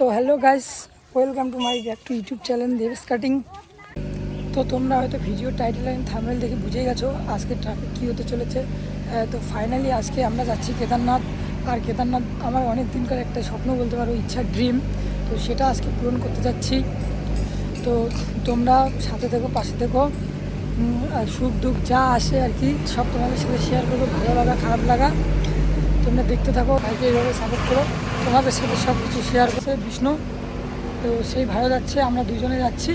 তো hello guys welcome to my back to YouTube channel Deb's cutting তো তোমরা হয়তো ভিডিও টাইটেল লাইন থামনেল দেখে বুঝে গেছো আজকে ট্রাফিক কী হতে চলেছে। তো ফাইনালি আজকে আমরা যাচ্ছি কেদারনাথ। আর কেদারনাথ আমার অনেক দিনকার একটা স্বপ্ন বলতে পারো, ইচ্ছা ড্রিম তো সেটা আজকে পূরণ করতে যাচ্ছি। তো তোমরা সাথে থেকো, পাশে থেকো। আর সুখ দুঃখ যা আসে আর কি, সব তোমাদের সাথে শেয়ার করব। ভালো লাগা, খারাপ লাগা, তোমরা দেখতে থাকো, ভাইকে এইভাবে সাপোর্ট করো। তোমাদের সাথে সব কিছু শেয়ার করছে, বিষ্ণু। তো সেই ভালো যাচ্ছে, আমরা দুজনে যাচ্ছি।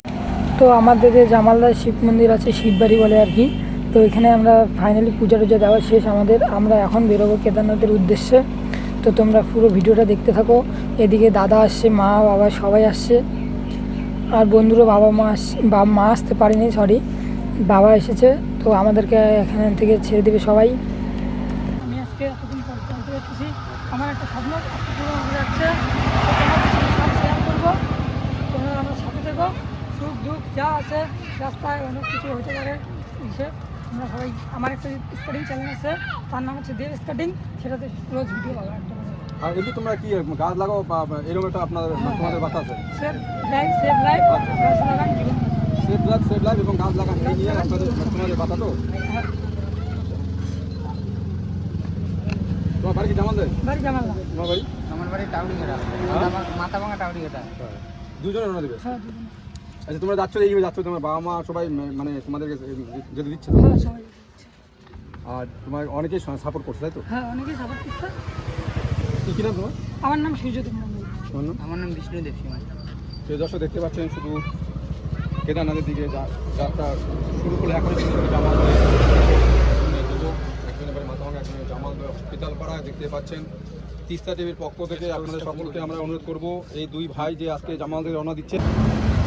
তো আমাদের যে জামালদার শিব মন্দির আছে, শিববাড়ি বলে আর কি। তো এখানে আমরা ফাইনালি পূজা টুজা দেওয়া শেষ আমাদের। আমরা এখন বেরোবো কেদারনাথের উদ্দেশ্যে। তো তোমরা পুরো ভিডিওটা দেখতে থাকো। এদিকে দাদা আসছে, মা, বাবা সবাই আসছে। আর বন্ধুরও বাবা মা আস, বা মা আসতে পারেনি সরি বাবা এসেছে, তো আমাদেরকে এখান থেকে ছেড়ে দেবে সবাই। আমি আজকে আমার একটা স্বপ্ন আজকে পুরো হয়ে যাচ্ছে। শেয়ার করব। তোমরা আমার সাথে থেকো। সুখ দুঃখ যা আছে রাস্তায় অনেক কিছু হতে পারে। সে আমরা সবাই আমার একটা স্কাটিং চ্যানেল আছে। তার নাম হচ্ছে দেব স্কাটিং সেটাতে রোজ ভিডিও পাবো একটা আর এমনি তোমরা কি গাছ লাগাও বা এরকম একটা আপনাদের তোমাদের বাতা আছে? সেভ লাইফ সেভ লাইফ গাছ লাগান জীবন। সেফ লাইফ সেফ লাইফ এবং গাছ লাগান এই নিয়ে আপনাদের তোমাদের বাতা তো হ্যাঁ, তোমার বাড়ি কি জামান দেয় বাড়ি জামাল্লা তোমার বাড়ি? আমার বাড়ি টাউরিঘাটা মাথা ভাঙা টাউরিঘাটা দুজনে রওনা দেবে? হ্যাঁ আচ্ছা তোমরা যাচ্ছ এইভাবে যাচ্ছ তোমার বাবা মা সবাই মানে তোমাদেরকে যেতে দিচ্ছে তো? হ্যাঁ সবাই আর তোমার অনেকেই সাপোর্ট করছে তাই তো? হ্যাঁ অনেকেই সাপোর্ট করছে। কি কি নাম তোমার? আমার নাম সূর্যদেব মন্ডল তোমার নাম? আমার নাম বিষ্ণুদেব সীমাই সেই দর্শক দেখতে পাচ্ছেন শুধু কেদারনাথের দিকে যা- যাত্রা শুরু করলে এখন জামাল হসপিটাল পাড়া দেখতে পাচ্ছেন। তিস্তা টিভির পক্ষ থেকে আপনাদের সকলকে আমরা অনুরোধ করব এই দুই ভাই যে আজকে জামালদের রওনা দিচ্ছে।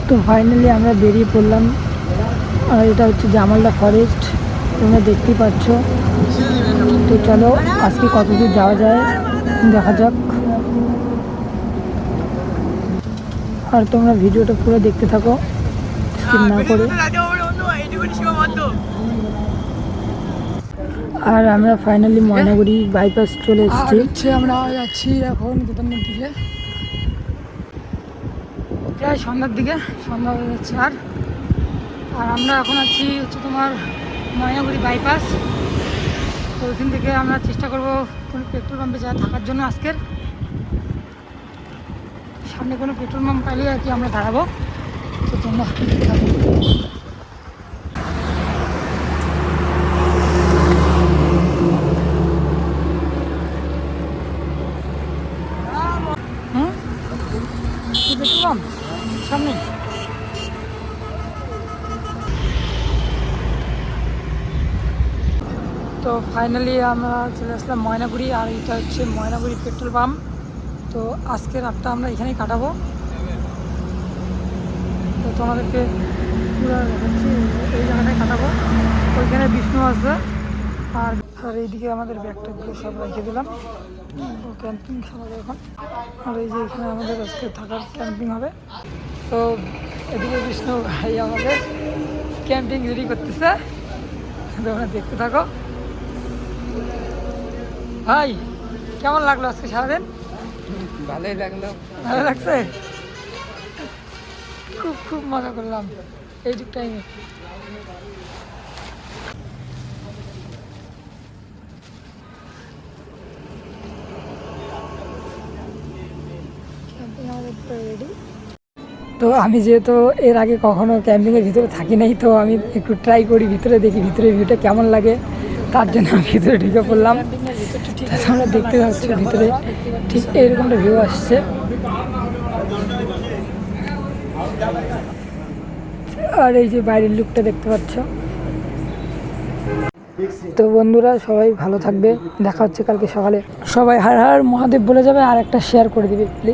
তো ফাইনালি আমরা বেরিয়ে পড়লাম। আর এটা হচ্ছে জামালদা ফরেস্ট তোমরা দেখতেই পাচ্ছ। তো চলো আজকে কত দূর যাওয়া যায় দেখা যাক। আর তোমরা ভিডিওটা পুরো দেখতে থাকো স্কিপ না করে। আর আমরা ফাইনালি ময়নাগুড়ি বাইপাস চলে এসেছি। হচ্ছে আমরা যাচ্ছি এখন কেদারনাথ দিকে। প্রায় সন্ধ্যার দিকে সন্ধ্যা হয়ে যাচ্ছে আর। আর আমরা এখন আছি হচ্ছে তোমার ময়নাগুড়ি বাইপাস তো ওইখান থেকে আমরা চেষ্টা করব কোনো পেট্রোল পাম্পে যা থাকার জন্য আজকের। সামনে কোনো পেট্রোল পাম্প পাইলে আর কি আমরা দাঁড়াবো। তো তোমরা পেট্রোল পাম্প সামনে। তো ফাইনালি আমরা চলে আসলাম ময়নাগুড়ি, আর এটা হচ্ছে ময়নাগুড়ি পেট্রোল পাম্প তো আজকে রাতটা আমরা এখানেই কাটাবো। তো তোমাদেরকে পুরো দেখাচ্ছি, এই জায়গাটায় কাটাবো। ওইখানে বিষ্ণু আছে আর আর এইদিকে আমাদের ব্যাগটাগুলো সব রেখে দিলাম। ক্যাম্পিং হবে এখন। আর এই যে এখানে আমাদের আজকে থাকার ক্যাম্পিং হবে। তো এদিকে বিষ্ণু ভাই আমাদের ক্যাম্পিং রেডি করতেছে। তোমরা দেখতে থাকো। ভাই কেমন লাগল আজকে সারাদিন? ভালোই লাগল। ভালো লাগছে? খুব খুব মজা করলাম। এইটুক টাইমে তো আমি যেহেতু এর আগে কখনো ক্যাম্পিংয়ের ভিতরে থাকি নাই, তো আমি একটু ট্রাই করি, ভিতরে দেখি ভিতরে ভিউটা কেমন লাগে। তার জন্য আমি ভিতরে ঢুকে পড়লাম। তা তোমরা দেখতে পাচ্ছ ভিতরে ঠিক এইরকমটা ভিউ আসছে। আর এই যে বাইরের লুকটা দেখতে পাচ্ছ। তো বন্ধুরা, সবাই ভালো থাকবে। দেখা হচ্ছে কালকে সকালে। সবাই হার হার মহাদেব বলে যাবে, আর একটা শেয়ার করে দিবে প্লিজ